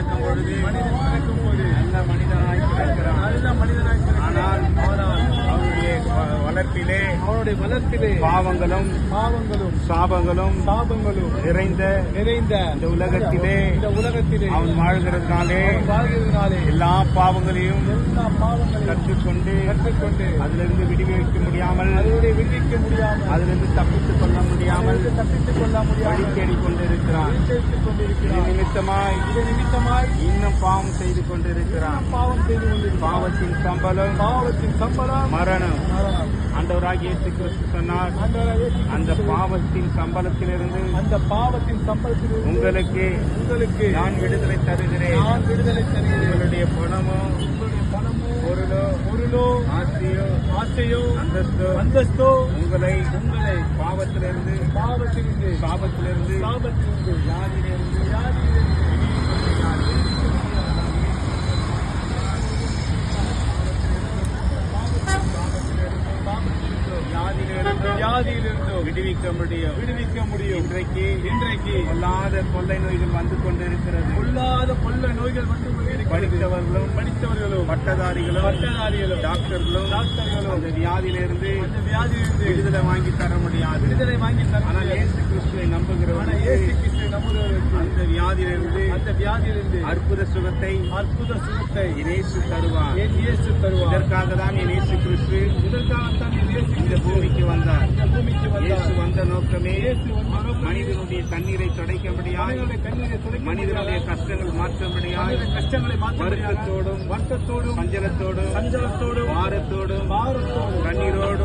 ಪ್ರಯತ್ನ ಮಾಡಿದ್ವಿ வளர்ப்பிலே அவனுடைய வளர்ப்பிலே பாவங்களும் பாவங்களும் சாபங்களும் சாபங்களும் நிறைந்த நிறைந்த இந்த உலகத்திலே இந்த உலகத்திலே அவன் வாழ்கிறதுனாலே வாழ்கிறதுனாலே எல்லா பாவங்களையும் எல்லா பாவங்களையும் கற்றுக்கொண்டு கற்றுக்கொண்டு அதிலிருந்து விடுவிக்க முடியாமல் அதனுடைய விடுவிக்க முடியாமல் அதிலிருந்து தப்பித்துக் கொள்ள முடியாமல் அதிலிருந்து தப்பித்துக் கொள்ள வழி முடியாமல் தேடிக் கொண்டிருக்கிறான் இது நிமித்தமாய் இது நிமித்தமாய் இன்னும் பாவம் செய்து கொண்டிருக்கிறான். பாவம் செய்து கொண்டிருக்கிறார் பாவத்தின் சம்பளம் பாவத்தின் சம்பளம் மரணம். மரணம். ஆண்டவராகிய இயேசு கிறிஸ்து சொன்னார். அந்த பாவத்தின் சம்பளத்திலிருந்து அந்த பாவத்தின் சம்பளத்தில் உங்களுக்கு உங்களுக்கு நான் விடுதலை தருகிறேன். நான் விடுதலை தருகிறேன். உங்களுடைய பணமோ உங்களுடைய பணமோ பொருளோ பொருளோ ஆசையோ ஆசையோ அந்தஸ்தோ அந்தஸ்தோ உங்களை உங்களை பாவத்திலிருந்து பாவத்திலிருந்து சாபத்திலிருந்து சாபத்திலிருந்து வியாதியிலிருந்து வியாதியிலிருந்து வியாதியிலிருந்து விடுவிக்க முடியும். விடுவிக்க முடியும். இன்றைக்கு இன்றைக்கு பொல்லாத கொள்ளை நோய்கள் வந்து கொண்டிருக்கிறது. பொல்லாத கொள்ள நோய்கள் வந்து. படித்தவர்களும் படித்தவர்களும் பட்டதாரிகளும் பட்டதாரிகளும் டாக்டர்களும் டாக்டர்களும் அந்த வியாதியிலிருந்து அந்த வியாதியிலிருந்து விடுதலை வாங்கி தர முடியாது. விடுதலை வாங்கி தர ஆனால். இயேசு கிறிஸ்துவை ஆனா நம்புகிறவர்கள் இயேசு கிறிஸ்துவை நம்புகிறவர்களுக்கு அந்த வியாதியிலிருந்து அந்த வியாதியிலிருந்து அற்புத சுகத்தை அற்புத சுகத்தை இயேசு தருவார். இயேசு தருவார். இதற்காக தான் இயேசு கிறிஸ்து இதற்காகத்தான் இந்த பூமிக்கு வந்தார். இயேசு வந்த நோக்கமே மனிதனுடைய கண்ணீரை துடைக்கும்படியாய் மனிதனுடைய கஷ்டங்கள் மாற்றும்படியாய் கஷ்டங்களை வருத்தத்தோடும் வருத்தத்தோடும் சஞ்சலத்தோடும் சஞ்சலத்தோடும் பாரத்தோடும் கண்ணீரோடும்